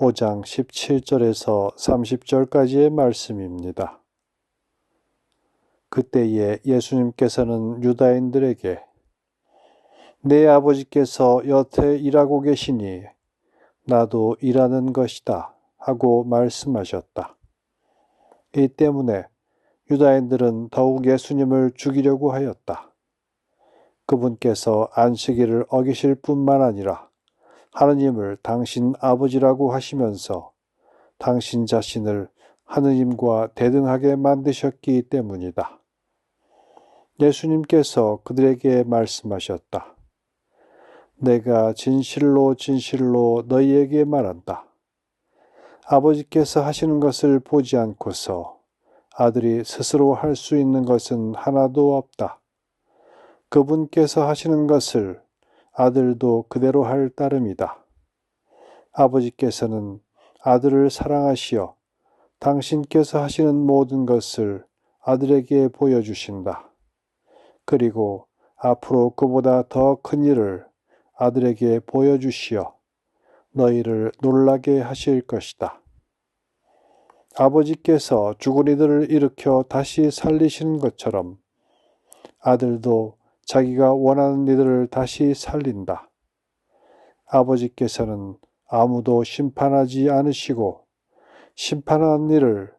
5장 17절에서 30절까지의 말씀입니다. 그때에 예수님께서는 유다인들에게 내 아버지께서 여태 일하고 계시니 나도 일하는 것이다 하고 말씀하셨다. 이 때문에 유다인들은 더욱 예수님을 죽이려고 하였다. 그분께서 안식일을 어기실 뿐만 아니라 하느님을 당신 아버지라고 하시면서 당신 자신을 하느님과 대등하게 만드셨기 때문이다. 예수님께서 그들에게 말씀하셨다. 내가 진실로 진실로 너희에게 말한다. 아버지께서 하시는 것을 보지 않고서 아들이 스스로 할 수 있는 것은 하나도 없다. 그분께서 하시는 것을 아들도 그대로 할 따름이다. 아버지께서는 아들을 사랑하시어 당신께서 하시는 모든 것을 아들에게 보여주신다. 그리고 앞으로 그보다 더 큰 일을 아들에게 보여주시어 너희를 놀라게 하실 것이다. 아버지께서 죽은 이들을 일으켜 다시 살리시는 것처럼 아들도 자기가 원하는 이들을 다시 살린다. 아버지께서는 아무도 심판하지 않으시고 심판한 일을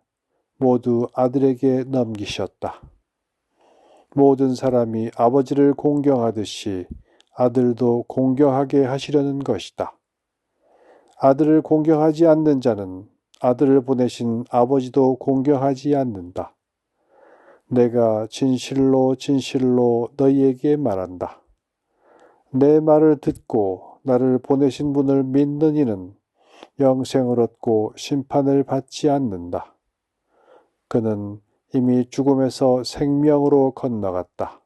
모두 아들에게 넘기셨다. 모든 사람이 아버지를 공경하듯이 아들도 공경하게 하시려는 것이다. 아들을 공경하지 않는 자는 아들을 보내신 아버지도 공경하지 않는다. 내가 진실로 진실로 너희에게 말한다. 내 말을 듣고 나를 보내신 분을 믿는 이는 영생을 얻고 심판을 받지 않는다. 그는 이미 죽음에서 생명으로 건너갔다.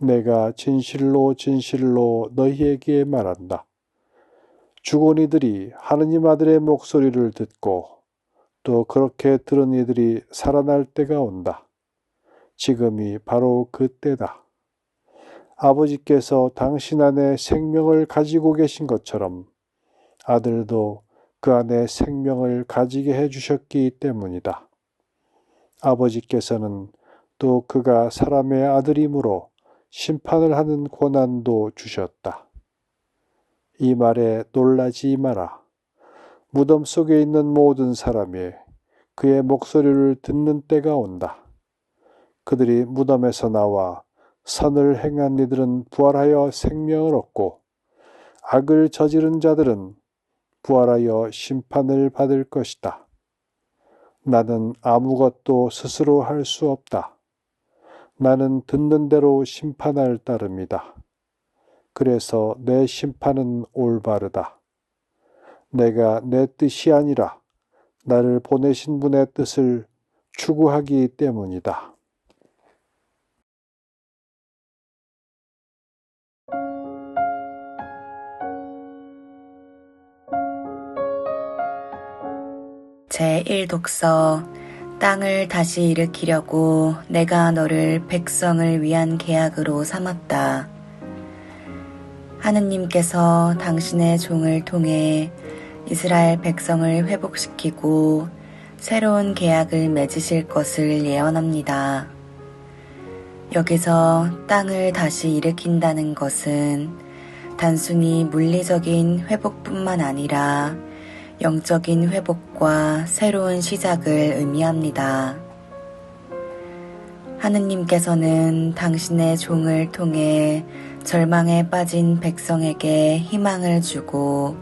내가 진실로 진실로 너희에게 말한다. 죽은 이들이 하느님 아들의 목소리를 듣고 또 그렇게 들은 이들이 살아날 때가 온다. 지금이 바로 그때다. 아버지께서 당신 안에 생명을 가지고 계신 것처럼 아들도 그 안에 생명을 가지게 해주셨기 때문이다. 아버지께서는 또 그가 사람의 아들이므로 심판을 하는 고난도 주셨다. 이 말에 놀라지 마라. 무덤 속에 있는 모든 사람이 그의 목소리를 듣는 때가 온다. 그들이 무덤에서 나와 선을 행한 이들은 부활하여 생명을 얻고 악을 저지른 자들은 부활하여 심판을 받을 것이다. 나는 아무것도 스스로 할 수 없다. 나는 듣는 대로 심판할 따름이다. 그래서 내 심판은 올바르다. 내가 내 뜻이 아니라 나를 보내신 분의 뜻을 추구하기 때문이다. 제1독서 땅을 다시 일으키려고 내가 너를 백성을 위한 계약으로 삼았다. 하느님께서 당신의 종을 통해 이스라엘 백성을 회복시키고 새로운 계약을 맺으실 것을 예언합니다. 여기서 땅을 다시 일으킨다는 것은 단순히 물리적인 회복뿐만 아니라 영적인 회복과 새로운 시작을 의미합니다. 하느님께서는 당신의 종을 통해 절망에 빠진 백성에게 희망을 주고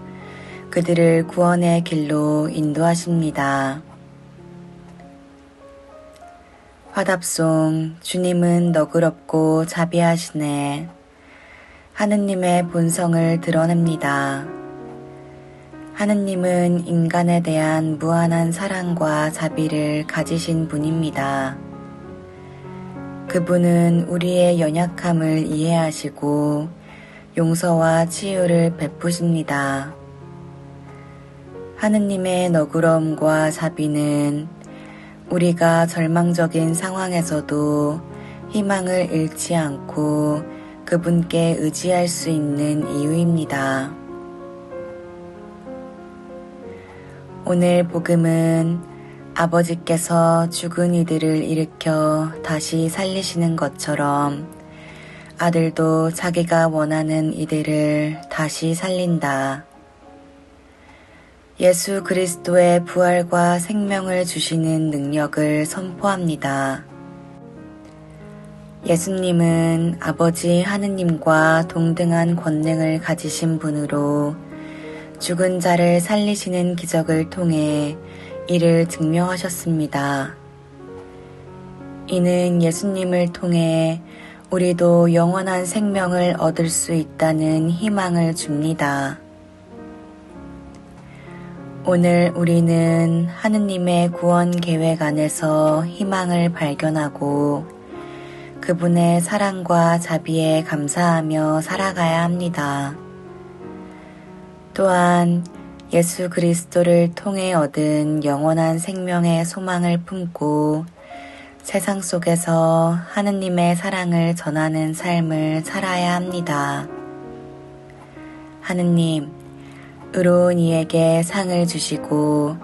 그들을 구원의 길로 인도하십니다. 화답송 주님은 너그럽고 자비하시네. 하느님의 본성을 드러냅니다. 하느님은 인간에 대한 무한한 사랑과 자비를 가지신 분입니다. 그분은 우리의 연약함을 이해하시고 용서와 치유를 베푸십니다. 하느님의 너그러움과 자비는 우리가 절망적인 상황에서도 희망을 잃지 않고 그분께 의지할 수 있는 이유입니다. 오늘 복음은 아버지께서 죽은 이들을 일으켜 다시 살리시는 것처럼 아들도 자기가 원하는 이들을 다시 살린다. 예수 그리스도의 부활과 생명을 주시는 능력을 선포합니다. 예수님은 아버지 하느님과 동등한 권능을 가지신 분으로 죽은 자를 살리시는 기적을 통해 이를 증명하셨습니다. 이는 예수님을 통해 우리도 영원한 생명을 얻을 수 있다는 희망을 줍니다. 오늘 우리는 하느님의 구원 계획 안에서 희망을 발견하고 그분의 사랑과 자비에 감사하며 살아가야 합니다. 또한 예수 그리스도를 통해 얻은 영원한 생명의 소망을 품고 세상 속에서 하느님의 사랑을 전하는 삶을 살아야 합니다. 하느님, 의로운 이에게 상을 주시고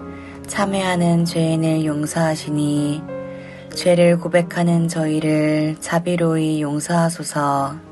참회하는 죄인을 용서하시니 죄를 고백하는 저희를 자비로이 용서하소서.